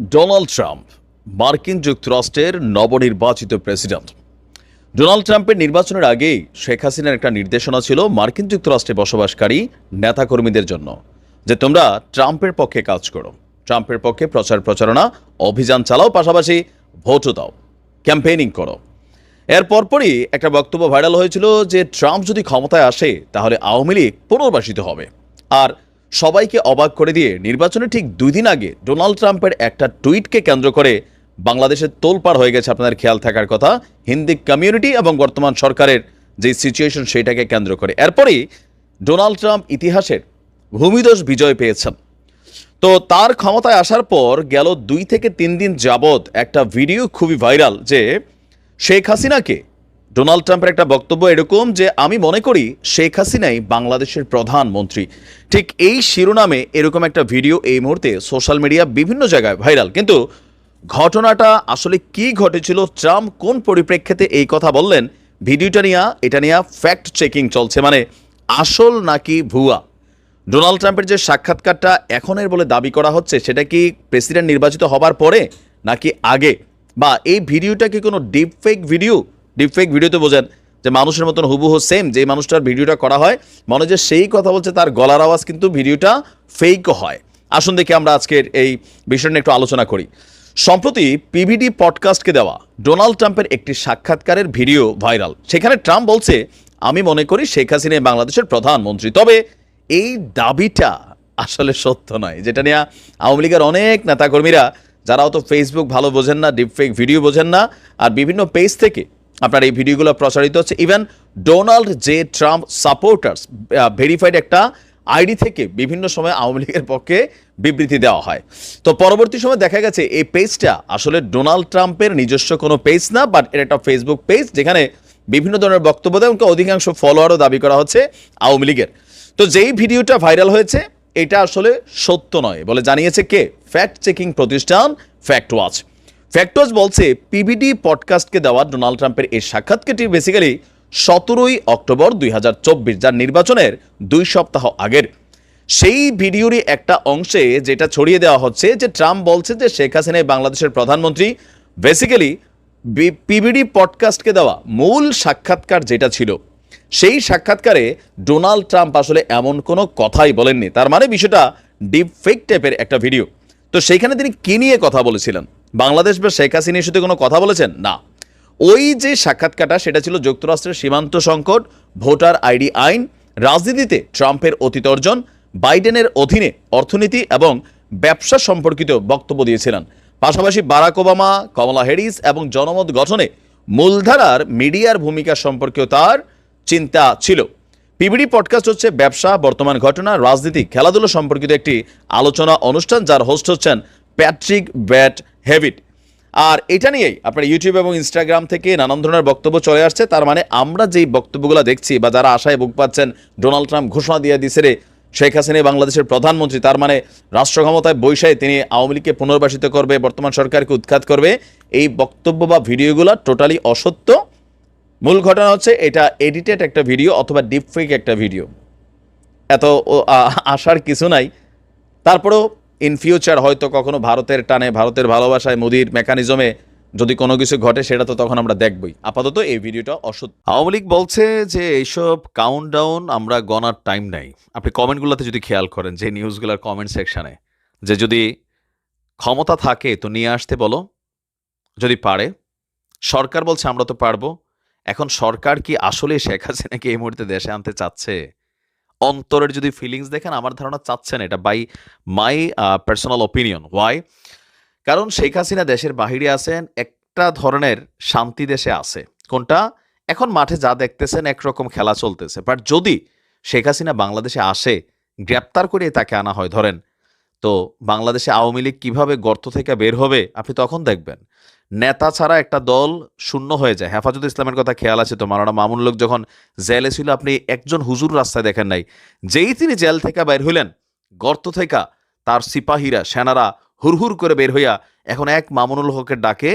Donald Trump, মার্কিন যুক্তরাষ্ট্রের নবনির্বাচিত প্রেসিডেন্ট। ডোনাল্ড ট্রাম্পের নির্বাচনের আগেই শেখ হাসিনার একটা নির্দেশনা ছিল মার্কিন যুক্তরাষ্ট্রে বসবাসকারী নেতাকর্মীদের জন্য, যে তোমরা ট্রাম্পের পক্ষে কাজ করো। ট্রাম্পের পক্ষে প্রচার প্রচারণা, অভিযান চালাও, পাশাপাশি ভোটও দাও, ক্যাম্পেইনিং করো। এর পরপরই একটা বক্তব্য ভাইরাল হয়েছিল যে ট্রাম্প যদি ক্ষমতায় আসে, তাহলে আওয়ামী লীগ পুনর্বাসিত হবে। আর সবাইকে অবাক করে দিয়ে নির্বাচনের ঠিক দুই দিন আগে ডোনাল্ড ট্রাম্পের একটা টুইটকে কেন্দ্র করে বাংলাদেশের তোলপাড় হয়ে গেছে আপনাদের খেয়াল থাকার কথা। হিন্দি কমিউনিটি এবং বর্তমান সরকারের যে সিচুয়েশন সেটাকে কেন্দ্র করে। এরপরই ডোনাল্ড ট্রাম্প ইতিহাসের ভূমিদোষ বিজয় পেয়েছেন। তো তার ক্ষমতায় আসার পর গেল দুই থেকে তিন দিন যাবৎ একটা ভিডিও খুবই ভাইরাল যে শেখ হাসিনাকে ডোনাল্ড ট্রাম্পের একটা বক্তব্য এরকম যে, আমি মনে করি শেখ হাসিনাই বাংলাদেশের প্রধানমন্ত্রী। ঠিক এই শিরোনামে এরকম একটা ভিডিও এই মুহূর্তে সোশ্যাল মিডিয়া বিভিন্ন জায়গায় ভাইরাল। কিন্তু ঘটনাটা আসলে কি ঘটেছিল, ট্রাম্প কোন পরিপ্রেক্ষিতে এই কথা বললেন, ভিডিওটা নিয়ে, এটা নিয়ে ফ্যাক্ট চেকিং চলছে। মানে আসল নাকি ভুয়া? ডোনাল্ড ট্রাম্পের যে সাক্ষাৎকারটা এখনের বলে দাবি করা হচ্ছে, সেটা কি প্রেসিডেন্ট নির্বাচিত হবার পরে নাকি আগে? বা এই ভিডিওটা কি কোনো deep fake video deep fake ভিডিওতে বোঝেন যে মানুষের মতন হুবহু সেম যে মানুষটার ভিডিওটা করা হয়, মনে যে সেই কথা বলছে, তার গলার আওয়াজ কিন্তু ভিডিওটা ফেকও হয়। আসুন দেখি আমরা আজকের এই বিষয় নিয়ে একটু আলোচনা করি। সম্প্রতি পিভিডি পডকাস্টকে দেওয়া ডোনাল্ড ট্রাম্পের একটি সাক্ষাৎকারের ভিডিও ভাইরাল। সেখানে ট্রাম্প বলছে, আমি মনে করি শেখ হাসিনা বাংলাদেশের প্রধানমন্ত্রী। তবে এই দাবিটা আসলে সত্য নয়, যেটা নিয়ে আওয়ামী লীগের অনেক নেতাকর্মীরা, যারা অত ফেসবুক ভালো বোঝেন না ডিপফেক ভিডিও বোঝেন না, আর বিভিন্ন পেজ থেকে আপনার এই ভিডিওগুলো প্রচারিত হচ্ছে। Even Donald J Trump supporters verified একটা আইডি থেকে বিভিন্ন সময় আওয়ামী লীগের পক্ষে বিবৃতি দেওয়া হয়। তো পরবর্তী সময় দেখা গেছে, এই পেজটা আসলে ডোনাল্ড ট্রাম্পের নিজস্ব কোনো পেজ না বাট এটা একটা ফেসবুক পেজ যেখানে বিভিন্ন ধরনের বক্তব্য দেয় এবং অধিকাংশ ফলোয়ারও দাবি করা হচ্ছে আওয়ামী লীগের। তো যেই ভিডিওটা ভাইরাল হয়েছে, এটা আসলে সত্য নয় বলে জানিয়েছে কে? ফ্যাক্ট চেকিং প্রতিষ্ঠান ফ্যাক্ট ওয়াচ ফ্যাক্ট ওয়াচ বলছে পিবিডি পডকাস্টকে দেওয়া ডোনাল্ড ট্রাম্পের এই সাক্ষাৎকারটি বেসিক্যালি সতেরোই অক্টোবর দুই হাজার চব্বিশ, যার নির্বাচনের দুই সপ্তাহ আগের। সেই ভিডিওরই একটা অংশে যেটা ছড়িয়ে দেওয়া হচ্ছে যে ট্রাম্প বলছে যে শেখ হাসিনাই বাংলাদেশের প্রধানমন্ত্রী বেসিক্যালি পিবিডি পডকাস্টকে দেওয়া মূল সাক্ষাৎকার যেটা ছিল, সেই সাক্ষাৎকারে ডোনাল্ড ট্রাম্প আসলে এমন কোনো কথাই বলেননি। তার মানে বিষয়টা ডিপ ফেক টাইপের একটা ভিডিও। তো সেইখানে তিনি কি নিয়ে কথা বলেছিলেন? বাংলাদেশ বা শেখ হাসিনা ইস্যুতে কোনো কথা বলেছেন? না। ওই যে সাক্ষাৎকারটা, সেটা ছিল যুক্তরাষ্ট্রের সীমান্ত সংকট, ভোটার আইডি আইন, রাজনীতিতে ট্রাম্পের অতীত অর্জন, বাইডেনের অধীনে অর্থনীতি এবং ব্যবসা সম্পর্কিত বক্তব্য দিয়েছিলেন। পাশাপাশি বারাক ওবামা, কমলা হ্যারিস এবং জনমত গঠনে মূলধারার মিডিয়ার ভূমিকা সম্পর্কেও তার চিন্তা ছিল। পিবিডি পডকাস্ট হচ্ছে ব্যবসা, বর্তমান ঘটনা, রাজনীতি, খেলাধুলা সম্পর্কিত একটি আলোচনা অনুষ্ঠান, যার হোস্ট হচ্ছেন প্যাট্রিক ব্যাট হেভিট আর এটা নিয়েই আপনার ইউটিউব এবং ইনস্টাগ্রাম থেকে নানান ধরনের বক্তব্য চলে আসছে। তার মানে আমরা যেই বক্তব্যগুলো দেখছি বা যারা আশায় বুক পাচ্ছেন ডোনাল্ড ট্রাম্প ঘোষণা দিয়ে দিছে রে শেখ হাসিনা বাংলাদেশের প্রধানমন্ত্রী তার মানে রাষ্ট্র ক্ষমতায় বৈশায় তিনি আওয়ামী লীগকে পুনর্বাসিত করবে বর্তমান সরকারকে উৎখাত করবে। এই বক্তব্য বা ভিডিওগুলো টোটালি অসত্য। মূল ঘটনা হচ্ছে এটা এডিটেড একটা ভিডিও অথবা ডিপফেক একটা ভিডিও এত ও, আ- আশার কিছু নাই। তারপরেও ইন ফিউচার হয়তো কখনো ভারতের টানে, ভারতের ভালোবাসায় মোদির মেকানিজমে যদি কোনো কিছু ঘটে, সেটা তো তখন আমরা দেখবই। আপাতত এই ভিডিওটা অসত্য আওয়ামী লীগ বলছে যে এইসব কাউন্টডাউন আমরা গণার টাইম নাই। আপনি কমেন্টগুলোতে যদি খেয়াল করেন, যে নিউজগুলোর কমেন্ট সেকশানে যে যদি ক্ষমতা থাকে, তো নিয়ে আসতে বলো। যদি পারে, সরকার বলছে আমরা তো পারব। এখন সরকার কি আসলে শেখ হাসিনাকে এই মুহূর্তে দেশে আনতে চাচ্ছে? অন্তরের যদি ফিলিংস দেখেন, আমার ধারণা চাচ্ছেন এটা by my personal opinion why কারণ শেখ হাসিনা দেশের বাহিরে আছেন, একটা ধরনের শান্তি দেশে আছে। কোনটা? এখন মাঠে যা দেখতেছেন, একরকম খেলা চলতেছে। বাট যদি শেখ হাসিনা বাংলাদেশে আসে, গ্রেপ্তার করে তাকে আনা হয়, ধরেন তো বাংলাদেশে আওয়ামী লীগ কীভাবে গর্ত থেকে বের হবে, আপনি তখন দেখবেন। নেতা ছাড়া একটা দল শূন্য হয়ে যায়। হেফাজত ইসলামের কথা খেয়াল আছে তো মারানা মামুন লোক যখন জেলে ছিল, আপনি একজন হুজুর রাস্তায় দেখেন নাই। যেই তিনি জেল থেকে বের হইলেন, গর্ত থেকে তার সিপাহীরা, সেনারা হুরহুর করে বের হইয়া এখন এক মামুনুল হকের ডাকে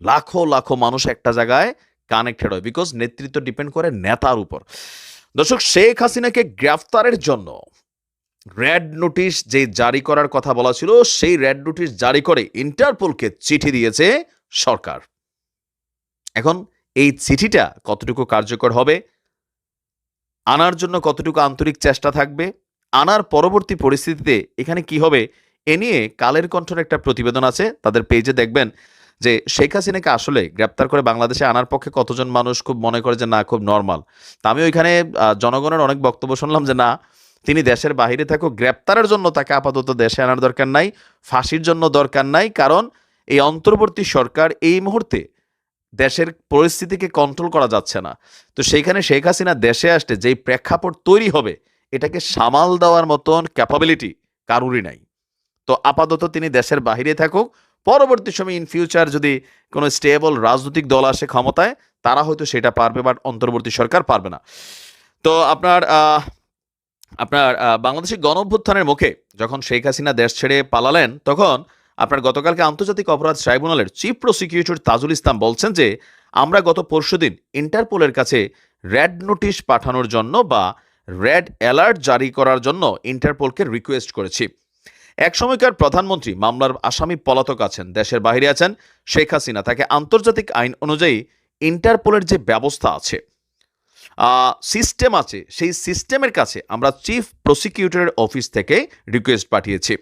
লাখো লাখো মানুষ একটা জায়গায় কানেক্টেড হয় বিকজ নেতৃত্ব ডিপেন্ড করে নেতার উপর। দর্শক, শেখ হাসিনাকে গ্রেফতারের জন্য রেড নোটিশ যে জারি করার কথা বলা ছিল, সেই রেড নোটিশ জারি করে ইন্টারপোলকে চিঠি দিয়েছে সরকার। এখন এই চিঠিটা কতটুকু কার্যকর হবে, আনার জন্য কতটুকু আন্তরিক চেষ্টা থাকবে, আনার পরবর্তী পরিস্থিতিতে এখানে কি হবে, এ নিয়ে কালের কণ্ঠের একটা প্রতিবেদন আছে, তাদের পেজে দেখবেন যে শেখ হাসিনাকে আসলে গ্রেপ্তার করে বাংলাদেশে আনার পক্ষে কতজন মানুষ খুব মনে করে যে না, খুব নর্মাল তা আমি ওইখানে জনগণের অনেক বক্তব্য শুনলাম যে না তিনি দেশের বাইরে থাকুক, গ্রেপ্তারের জন্য তাকে আপাতত দেশে আনার দরকার নাই, ফাঁসির জন্য দরকার নাই, কারণ এই অন্তর্বর্তী সরকার এই মুহূর্তে দেশের পরিস্থিতিকে কন্ট্রোল করা যাচ্ছে না। তো সেইখানে শেখ হাসিনা দেশে আসলে যেই প্রেক্ষাপট তৈরি হবে, এটাকে সামাল দেওয়ার মতন ক্যাপাবিলিটি কারুরই নাই। তো আপাতত তিনি দেশের বাইরে থাকুক, পরবর্তী সময় ইন ফিউচার যদি কোনো স্টেবল রাজনৈতিক দল আসে ক্ষমতায়, তারা হয়তো সেটা পারবে বাট অন্তর্বর্তী সরকার পারবে না। তো আপনার আপনার বাংলাদেশের গণ অভ্যুত্থানের মুখে যখন শেখ হাসিনা দেশ ছেড়ে পালালেন, তখন আপনার গতকালকে আন্তর্জাতিক অপরাধ ট্রাইব্যুনালের চিফ প্রসিকিউটর তাজুল ইসলাম বলছেন যে, আমরা গত পরশুদিন ইন্টারপোলের কাছে রেড নোটিশ পাঠানোর জন্য বা রেড অ্যালার্ট জারি করার জন্য ইন্টারপোলকে রিকোয়েস্ট করেছি। এক সময়কার প্রধানমন্ত্রী মামলার আসামি পলাতক আছেন, দেশের বাইরে আছেন শেখ হাসিনা। তাকে আন্তর্জাতিক আইন অনুযায়ী ইন্টারপোলের যে ব্যবস্থা আছে সিস্টেম আছে। সেই সিস্টেমের কাছে আমরা চিফ প্রসিকিউটরের অফিস থেকে রিকোয়েস্ট পাঠিয়েছি।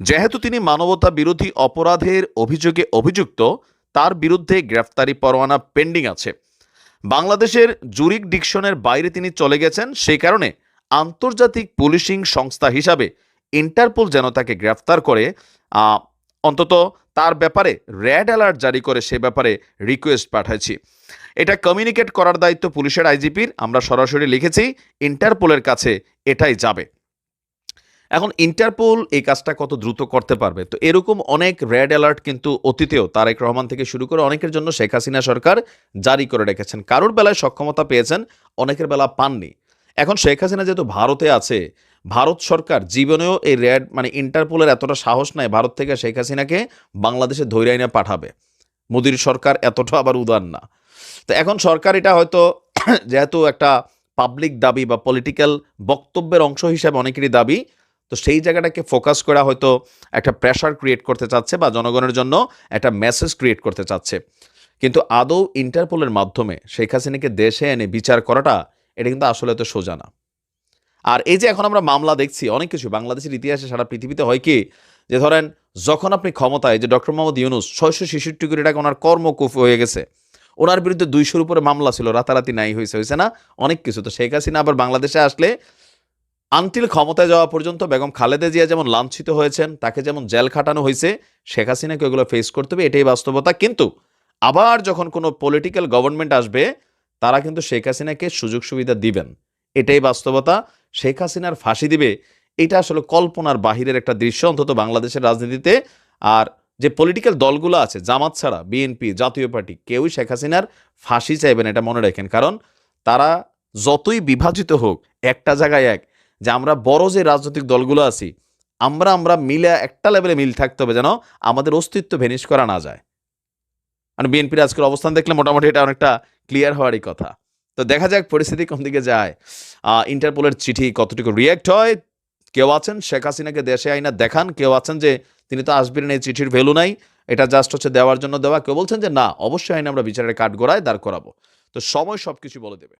যেহেতু তিনি মানবতা বিরোধী অপরাধের অভিযোগে অভিযুক্ত, তার বিরুদ্ধে গ্রেফতারি পরোয়ানা পেন্ডিং আছে। বাংলাদেশের জুরিক ডিকশনের বাইরে তিনি চলে গেছেন সেই কারণে আন্তর্জাতিক পুলিশিং সংস্থা হিসাবে ইন্টারপোল যেন তাকে গ্রেফতার করে অন্তত তার ব্যাপারে রেড অ্যালার্ট জারি করে সে ব্যাপারে রিকোয়েস্ট পাঠাইছি। এটা কমিউনিকেট করার দায়িত্ব পুলিশের আইজিপির। আমরা সরাসরি লিখেছি, ইন্টারপোলের কাছে এটাই যাবে। এখন ইন্টারপোল এই কাজটা কত দ্রুত করতে পারবে? তো এরকম অনেক রেড অ্যালার্ট কিন্তু অতীতেও তারেক রহমান থেকে শুরু করে অনেকের জন্য শেখ হাসিনা সরকার জারি করে রেখেছেন। কারোর বেলায় সক্ষমতা পেয়েছেন, অনেকের বেলা পাননি। এখন শেখ হাসিনা যেহেতু ভারতে আছে, ভারত সরকার জীবনেও এই রেড মানে ইন্টারপোলের এতটা সাহস নাই ভারত থেকে শেখ হাসিনাকে বাংলাদেশে ধৈর্য পাঠাবে। মোদির সরকার এতটা আবার উদার না। তো এখন সরকার এটা হয়তো যেহেতু একটা পাবলিক দাবি বা পলিটিক্যাল বক্তব্যের অংশ হিসাবে অনেকেরই দাবি, তো সেই জায়গাটাকে ফোকাস করা হয়তো একটা প্রেশার ক্রিয়েট করতে চাচ্ছে বা জনগণের জন্য একটা মেসেজ ক্রিয়েট করতে চাচ্ছে। কিন্তু আদৌ ইন্টারপোলের মাধ্যমে শেখ হাসিনাকে দেশে এনে বিচার করাটা, এটা কিন্তু আসলে তো সোজা না। আর এই যে এখন আমরা মামলা দেখছি, অনেক কিছু, বাংলাদেশের ইতিহাসে সারা পৃথিবীতে হয় কি, যে ধরেন যখন আপনি ক্ষমতায় যে ডক্টর মোহাম্মদ ইউনুস ছয়শো ছেষট্টি কোটি টাকা ওনার কর্মকুফ হয়ে গেছে ওনার বিরুদ্ধে দুইশোর উপরে মামলা ছিল, রাতারাতি নাই হয়েছে হয়েছে না? অনেক কিছু। তো শেখ হাসিনা আবার বাংলাদেশে আসলে আনটিল ক্ষমতায় যাওয়া পর্যন্ত বেগম খালেদা জিয়া যেমন লাঞ্ছিত হয়েছেন, তাকে যেমন জেল খাটানো হয়েছে শেখ হাসিনাকে ওগুলো ফেস করতে হবে, এটাই বাস্তবতা। কিন্তু আবার যখন কোনো পলিটিক্যাল গভর্নমেন্ট আসবে, তারা কিন্তু শেখ হাসিনাকে সুযোগ সুবিধা দিবেন। এটাই বাস্তবতা। শেখ হাসিনার ফাঁসি দিবে, এটা আসলে কল্পনার বাহিরের একটা দৃশ্য, অন্তত বাংলাদেশের রাজনীতিতে। আর যে পলিটিক্যাল দলগুলো আছে, জামাত ছাড়া বিএনপি জাতীয় পার্টি, কেউই শেখ হাসিনার ফাঁসি চাইবেন এটা মনে রাখেন। কারণ তারা যতই বিভাজিত হোক, একটা জায়গায় এক, যে আমরা বড় যে রাজনৈতিক দলগুলো আছি, আমরা আমরা মিলে একটা লেভেলে মিল থাকতে হবে যেন আমাদের অস্তিত্ব ভেনিশ করা না যায়। মানে বিএনপির আজকের অবস্থান দেখলে মোটামুটি এটা অনেকটা ক্লিয়ার হওয়ারই কথা। তো দেখা যাক পরিস্থিতি কোন দিকে যায়। ইন্টারপোলের চিঠি কতটুকু রিয়েক্ট হয়, কেউ আছেন শেখ হাসিনাকে দেশে আইনা দেখান, কেউ আছেন যে তিনি তো আসবেন এই চিঠির ভ্যালু নাই। এটা জাস্ট হচ্ছে দেওয়ার জন্য দেওয়া। কেউ বলছেন যে, না, অবশ্যই আইনে আমরা বিচারের কাঠ গোড়ায় দাঁড় করাবো। তো সময় সব কিছু বলে দেবে।